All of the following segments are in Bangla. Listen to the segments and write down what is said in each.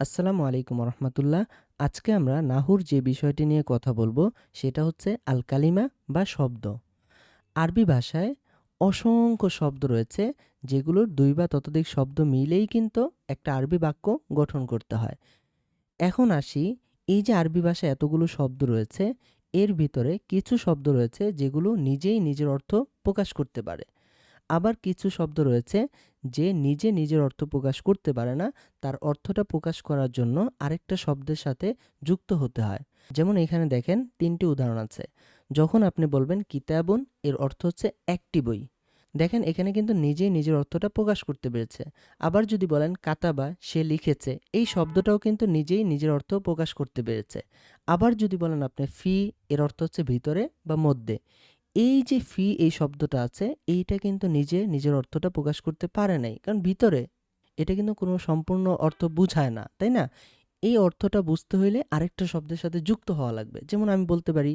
আসসালামু আলাইকুম রহমতুল্লাহ আজকে আমরা নাহুর যে বিষয়টি নিয়ে কথা বলব, সেটা হচ্ছে আল কালিমা বা শব্দ। আরবি ভাষায় অসংখ্য শব্দ রয়েছে, যেগুলোর দুই বা ততোধিক শব্দ মিলেই কিন্তু একটা আরবি বাক্য গঠন করতে হয়। এখন আসি, এই যে আরবি ভাষায় এতগুলো শব্দ রয়েছে, এর ভিতরে কিছু শব্দ রয়েছে যেগুলো নিজেই নিজের অর্থ প্রকাশ করতে পারে। আবার কিছু শব্দ রয়েছে যে নিজে নিজের অর্থ প্রকাশ করতে পারে না, তার অর্থটা প্রকাশ করার জন্য আরেকটা শব্দের সাথে যুক্ত হতে হয়। যেমন এখানে দেখেন তিনটি উদাহরণ আছে। যখন আপনি বলবেন কিতাবন, এর অর্থ হচ্ছে একটি বই। দেখেন এখানে কিন্তু নিজেই নিজের অর্থটা প্রকাশ করতে পেরেছে। আবার যদি বলেন কাতাবা, সে লিখেছে, এই শব্দটাও কিন্তু নিজেই নিজের অর্থ প্রকাশ করতে পেরেছে। আবার যদি বলেন আপনি ফি, এর অর্থ হচ্ছে ভিতরে বা মধ্যে। এই যে ফি, এই শব্দটা আছে, এইটা কিন্তু নিজে, নিজের অর্থটা প্রকাশ করতে পারে নাই। কারণ ভিতরে এটা কিন্তু কোনো সম্পূর্ণ অর্থ বুঝায় না, তাই না? এই অর্থটা বুঝতে হইলে আরেকটা শব্দের সাথে যুক্ত হওয়া লাগবে। যেমন আমি বলতে পারি,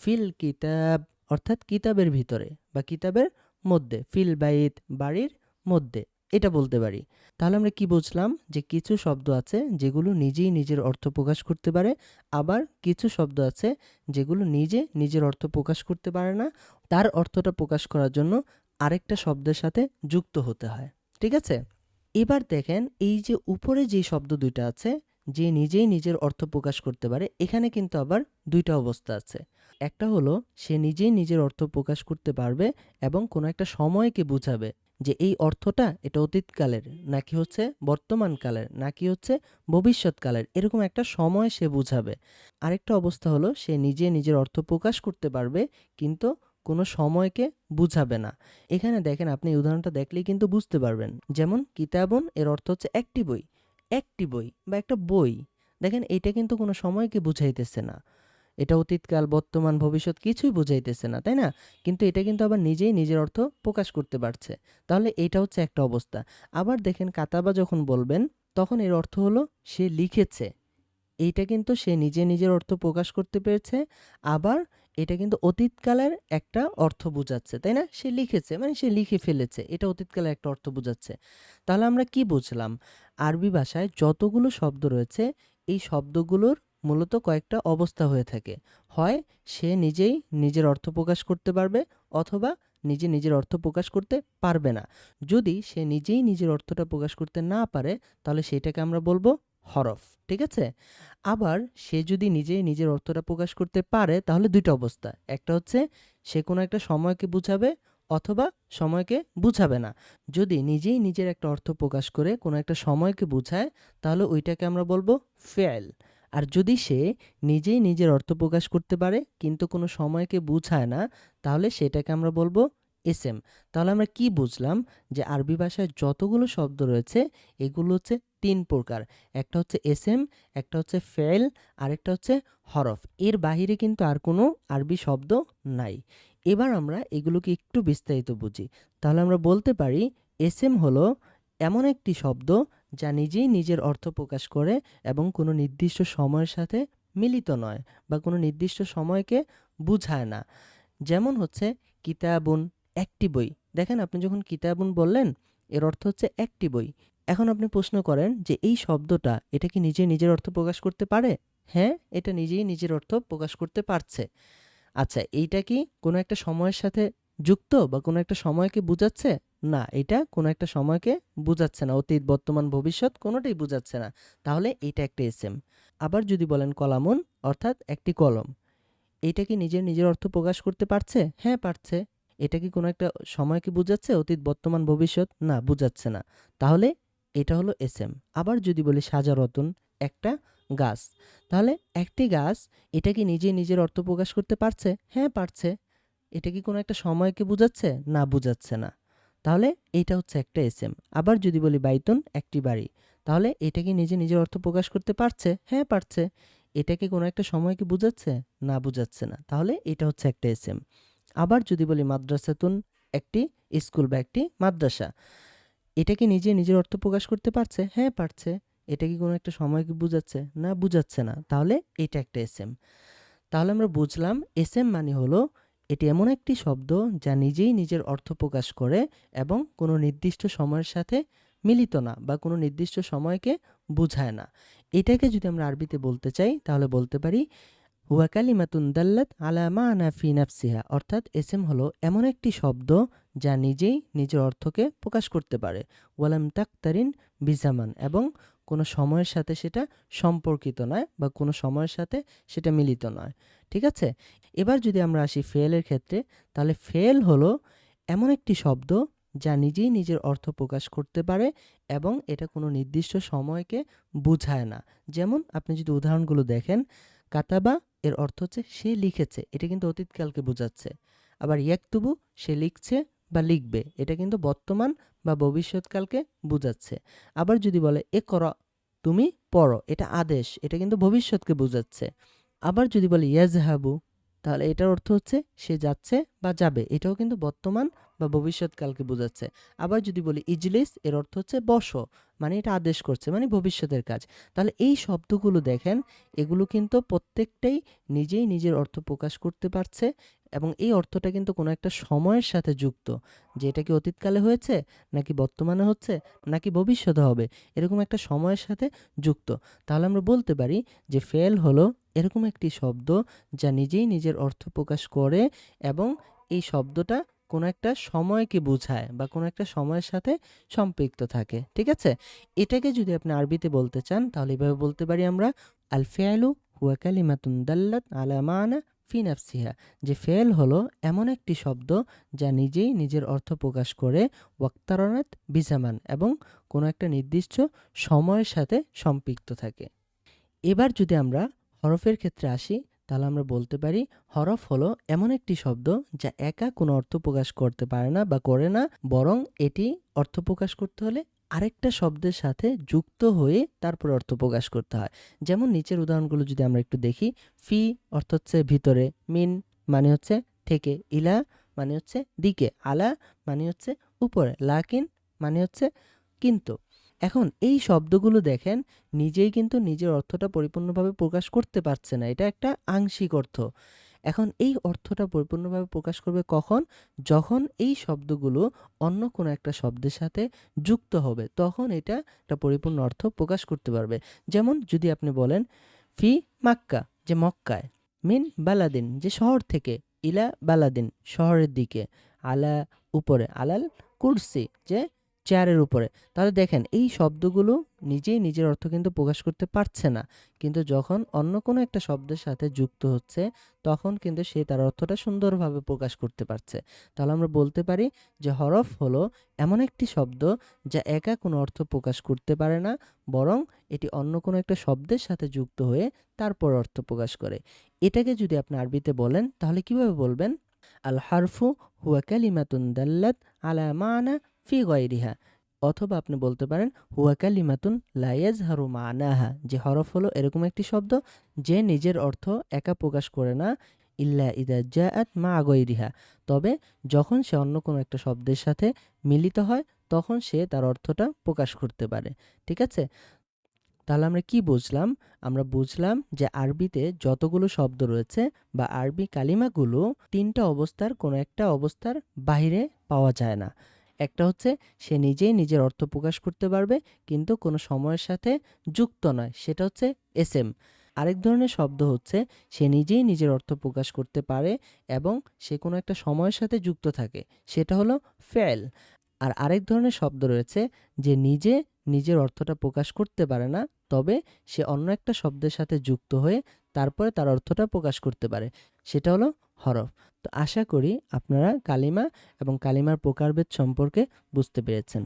ফিল কিতাব, অর্থাৎ কিতাবের ভিতরে বা কিতাবের মধ্যে, ফিল বাইত বাড়ির মধ্যে। এটা বলতে পারি। তাহলে আমরা কি বুঝলাম? যে কিছু শব্দ আছে যেগুলো নিজেই নিজের অর্থ প্রকাশ করতে পারে, আবার কিছু শব্দ আছে যেগুলো নিজে নিজের অর্থ প্রকাশ করতে পারে না। তার অর্থটা প্রকাশ করার জন্য আরেকটা শব্দের সাথে যুক্ত হতে হয়। ঠিক আছে? এবার দেখেন এই যে উপরে যে শব্দ দুইটা আছে, যে নিজেই নিজের অর্থ প্রকাশ করতে পারে, এখানে কিন্তু আবার দুইটা অবস্থা আছে। একটা হলো, সে নিজেই নিজের অর্থ প্রকাশ করতে পারবে এবং কোনো একটা সময়কে বুঝাবে। যে এই অর্থটা এটা অতীতকালের, নাকি হচ্ছে বর্তমানকালের, নাকি হচ্ছে ভবিষ্যৎকালের, এরকম একটা সময় সে বুঝাবে। আরেকটা অবস্থা হলো, সে নিজে নিজের অর্থ প্রকাশ করতে পারবে, কিন্তু কোনো সময়কে বুঝাবে না। এখানে দেখেন আপনি উদাহরণটা দেখলেই কিন্তু বুঝতে পারবেন। যেমন কিতাবন, এর অর্থ হচ্ছে একটি বই একটি বই বা একটা বই। দেখেন এটা কিন্তু কোনো সময়কে বুঝাইতেছে না। এটা অতীতকাল, বর্তমান, ভবিষ্যৎ কিছুই বুঝাইতেছে না, তাই না? কিন্তু এটা কিন্তু আবার নিজেই নিজের অর্থ প্রকাশ করতে পারছে। তাহলে এটা হচ্ছে একটা অবস্থা। আবার দেখেন কাতাবা যখন বলবেন, তখন এর অর্থ হলো সে লিখেছে। এইটা কিন্তু সে নিজে নিজের অর্থ প্রকাশ করতে পেরেছে। আবার এটা কিন্তু অতীতকালের একটা অর্থ বোঝাচ্ছে, তাই না? সে লিখেছে মানে সে লিখে ফেলেছে, এটা অতীতকালের একটা অর্থ বোঝাচ্ছে। তাহলে আমরা কি বুঝলাম? আরবি ভাষায় যতগুলো শব্দ রয়েছে, এই শব্দগুলোর মূলত কয়েকটা অবস্থা হয়ে থাকে। হয় সে নিজেই নিজের অর্থ প্রকাশ করতে পারবে অথবা নিজে নিজের অর্থ প্রকাশ করতে পারবে না। যদি সে নিজেই নিজের অর্থটা প্রকাশ করতে না পারে, তাহলে সেটাকে আমরা বলব হরফ, ঠিক আছে? আবার সে যদি নিজেই নিজের অর্থটা প্রকাশ করতে পারে, তাহলে দুইটা অবস্থা। একটা হচ্ছে সে কোনো একটা সময়কে বুঝাবে অথবা সময়কে বুঝাবে না। যদি নিজেই নিজের একটা অর্থ প্রকাশ করে কোনো একটা সময়কে বুঝায়, তাহলে ওইটাকে আমরা বলব ফেল আর যদি সে নিজেই নিজের অর্থ প্রকাশ করতে পারে, কিন্তু কোনো সময়কে বুঝায় না, তাহলে সেটাকে আমরা বলব এস এম তাহলে আমরা কি বুঝলাম? যে আরবি ভাষায় যতগুলো শব্দ রয়েছে, এগুলো হচ্ছে তিন প্রকার। একটা হচ্ছে এস এম একটা হচ্ছে ফেল আরেকটা হচ্ছে হরফ। এর বাহিরে কিন্তু আর কোনো আরবি শব্দ নাই। এবার আমরা এগুলোকে একটু বিস্তারিত বুঝি। তাহলে আমরা বলতে পারি এস এম হলো এমন একটি শব্দ যা নিজেই নিজের অর্থ প্রকাশ করে এবং কোনো নির্দিষ্ট সময়ের সাথে মিলিত নয় বা কোনো নির্দিষ্ট সময়কে বুঝায় না। যেমন হচ্ছে কিতাবুন একটি বই। দেখেন আপনি যখন কিতাবুন বললেন, এর অর্থ হচ্ছে একটি বই। এখন আপনি প্রশ্ন করেন যে এই শব্দটা এটা কি নিজে নিজের অর্থ প্রকাশ করতে পারে? হ্যাঁ এটা নিজেই নিজের অর্থ প্রকাশ করতে পারছে। আচ্ছা এইটা কি কোনো একটা সময়ের সাথে যুক্ত বা কোনো একটা সময়কে বুঝাচ্ছে? না, এটা কোনো একটা সময়কে বুঝাচ্ছে না। অতীত, বর্তমান, ভবিষ্যৎ কোনোটাই বুঝাচ্ছে না। তাহলে এটা একটা এসএম। আবার যদি বলেন কলামন, অর্থাৎ একটি কলম, এটা কি নিজের নিজের অর্থ প্রকাশ করতে পারছে? হ্যাঁ পারছে। এটা কি কোনো একটা সময়কে বুঝাচ্ছে? অতীত, বর্তমান, ভবিষ্যৎ? না, বুঝাচ্ছে না। তাহলে এটা হলো এসএম। আবার যদি বলি সাজারতন একটা গাছ, তাহলে একটি গাছ, এটা কি নিজে নিজের অর্থ প্রকাশ করতে পারছে? হ্যাঁ পারছে। এটা কি কোনো একটা সময়কে বুঝাচ্ছে? না বুঝাচ্ছে না। তাহলে এইটা হচ্ছে একটা এসএম। আবার যদি বলি বাইতন একটি বাড়ি। তাহলে এটা কি নিজে নিজের অর্থ প্রকাশ করতে পারছে? হ্যাঁ পারছে। এটা কি কোনো একটা সময়কে বুঝাচ্ছে? না বুঝাচ্ছে না। তাহলে এটা হচ্ছে একটা এসএম। আবার যদি বলি মাদ্রাসাতুন, একটি স্কুল বা একটি মাদ্রাসা। এটা কি নিজে নিজের অর্থ প্রকাশ করতে পারছে? হ্যাঁ পারছে। এটা কি কোনো একটা সময়কে বুঝাচ্ছে? না বুঝাচ্ছে না। তাহলে এটা একটা এসএম। তাহলে আমরা বুঝলাম এসএম মানে হলো এটি এমন একটি শব্দ যা নিজেই নিজের অর্থ প্রকাশ করে এবং কোনো নির্দিষ্ট সময়ের সাথে মিলিত না বা কোনো নির্দিষ্ট সময়কে বুঝায় না। এটাকে যদি আমরা আরবিতে বলতে চাই, তাহলে বলতে পারি, হুয়া কালিমাতুন দাল্লাত আলা মানা ফি নাফসিহা অর্থাৎ এসএম হলো এমন একটি শব্দ যা নিজেই নিজের অর্থকে প্রকাশ করতে পারে। ওয়ালাম তাক্তারিন বিজামান এবং কোনো সময়ের সাথে সেটা সম্পর্কিত নয় বা কোনো সময়ের সাথে সেটা মিলিত নয়। ঠিক আছে? এবার যদি আমরা আসি ফেলের ক্ষেত্রে, তাহলে ফেল হলো এমন একটি শব্দ যা নিজেই নিজের অর্থ প্রকাশ করতে পারে এবং এটা কোনো নির্দিষ্ট সময়কে বুঝায় না। যেমন আপনি যদি উদাহরণগুলো দেখেন, কাতাবা এর অর্থ হচ্ছে সে লিখেছে, এটা কিন্তু অতীতকালকে বোঝাচ্ছে। আবার ইয়াকতুবু সে লিখছে বা লিখবে, এটা কিন্তু বর্তমান বা ভবিষ্যৎকালকে বোঝাচ্ছে। আবার যদি বলে, এ কর, তুমি পড়ো এটা আদেশ, এটা কিন্তু ভবিষ্যৎকে বোঝাচ্ছে। আবার যদি বলে ইয়াজহাবু, তাহলে এটার অর্থ হচ্ছে সে যাচ্ছে বা যাবে। এটাও কিন্তু বর্তমান বা ভবিষ্যৎকালকে বোঝাচ্ছে। আবার যদি বলি ইজলিস, এর অর্থ হচ্ছে বসো। মানে এটা আদেশ করছে মানে ভবিষ্যতের কাজ। তাহলে এই শব্দগুলো দেখেন, এগুলো কিন্তু প্রত্যেকটাই নিজেই নিজের অর্থ প্রকাশ করতে পারছে এবং এই অর্থটা কিন্তু কোনো একটা সময়ের সাথে যুক্ত, যে এটা কি অতীতকালে হয়েছে, নাকি বর্তমানে হচ্ছে, নাকি ভবিষ্যতে হবে, এরকম একটা সময়ের সাথে যুক্ত। তাহলে আমরা বলতে পারি যে ফেল হলো এরকম একটি শব্দ যা নিজেই নিজের অর্থ প্রকাশ করে এবং এই শব্দটা কোনো একটা সময়কে বোঝায় বা কোনো একটা সময়ের সাথে সম্পৃক্ত থাকে, ঠিক আছে? এটাকে যদি আপনি আরবিতে বলতে চান, তাহলে এভাবে বলতে পারি আমরা, আল ফেয়ালু হুয়া কালিমাতুন দাল্লাত আলা মানা ফি নাফসিহা। যে ফেল হলো এমন একটি শব্দ যা নিজেই নিজের অর্থ প্রকাশ করে, ওয়াক্তারনাত বিজামান এবং কোনো একটা নির্দিষ্ট সময়ের সাথে সম্পৃক্ত থাকে। এবার যদি আমরা হরফের ক্ষেত্রে আসি তাহলে আমরা বলতে পারি হরফ হলো এমন একটি শব্দ যা একা কোনো অর্থ প্রকাশ করতে পারে না বা করে না, বরং এটি অর্থ প্রকাশ করতে হলে আরেকটা শব্দের সাথে যুক্ত হয়ে তারপর অর্থ প্রকাশ করতে হয়। যেমন নিচের উদাহরণগুলো যদি আমরা একটু দেখি, ফি অর্থ হচ্ছে ভিতরে, মিন মানে হচ্ছে থেকে, ইলা মানে হচ্ছে দিকে, আলা মানে হচ্ছে উপরে, লাকিন মানে হচ্ছে কিন্তু। এখন এই শব্দগুলো দেখেন, নিজেই কিন্তু নিজের অর্থটা পরিপূর্ণভাবে প্রকাশ করতে পারছে না। এটা একটা আংশিক অর্থ। এখন এই অর্থটা পরিপূর্ণভাবে প্রকাশ করবে কখন? যখন এই শব্দগুলো অন্য কোনো একটা শব্দের সাথে যুক্ত হবে, তখন এটা একটা পরিপূর্ণ অর্থ প্রকাশ করতে পারবে। যেমন যদি আপনি বলেন, ফি মাক্কা যে মক্কায়, মিন বালাদিন যে শহর থেকে, ইলা বালাদিন শহরের দিকে, আলা উপরে, আলাল কুরসি যে চেয়ারের উপরে। তাহলে দেখেন, এই শব্দগুলো নিজেই নিজের অর্থ কিন্তু প্রকাশ করতে পারছে না। কিন্তু যখন অন্য কোনো একটা শব্দের সাথে যুক্ত হচ্ছে, তখন কিন্তু সে তার অর্থটা সুন্দরভাবে প্রকাশ করতে পারছে। তাহলে আমরা বলতে পারি যে হরফ হলো এমন একটি শব্দ যা একা কোনো অর্থ প্রকাশ করতে পারে না, বরং এটি অন্য কোনো একটা শব্দের সাথে যুক্ত হয়ে তারপর অর্থ প্রকাশ করে। এটাকে যদি আপনি আরবিতে বলেন, তাহলে কীভাবে বলবেন? আল হারফু হুয়া কালিমাতুন দাল্লাত আলা মানা ফি গয়রিহা, অথবা আপনি বলতে পারেন, হুয়া কালিমাতুন লায়াজ হারু মানাহা যে হরফ হলো এরকম একটি শব্দ যে নিজের অর্থ একা প্রকাশ করে না, ইল্লা ইদা জাআত মা গয়রিহা তবে যখন সে অন্য কোনো একটা শব্দের সাথে মিলিত হয়, তখন সে তার অর্থটা প্রকাশ করতে পারে। ঠিক আছে? তাহলে আমরা কি বুঝলাম? আমরা বুঝলাম যে আরবিতে যতগুলো শব্দ রয়েছে বা আরবি কালিমাগুলো তিনটা অবস্থার কোনো একটা অবস্থার বাইরে পাওয়া যায় না। একটা হচ্ছে সে নিজেই নিজের অর্থ প্রকাশ করতে পারবে, কিন্তু কোনো সময়ের সাথে যুক্ত নয়, সেটা হচ্ছে এস এম আরেক ধরনের শব্দ হচ্ছে সে নিজেই নিজের অর্থ প্রকাশ করতে পারে এবং সে কোনো একটা সময়ের সাথে যুক্ত থাকে, সেটা হলো ফেল। আর আরেক ধরনের শব্দ রয়েছে যে নিজে নিজের অর্থটা প্রকাশ করতে পারে না, তবে সে অন্য একটা শব্দের সাথে যুক্ত হয়ে তারপরে তার অর্থটা প্রকাশ করতে পারে, সেটা হলো হরফ। তো আশা করি আপনারা কালিমা এবং কালিমার প্রকারভেদ সম্পর্কে বুঝতে পেরেছেন।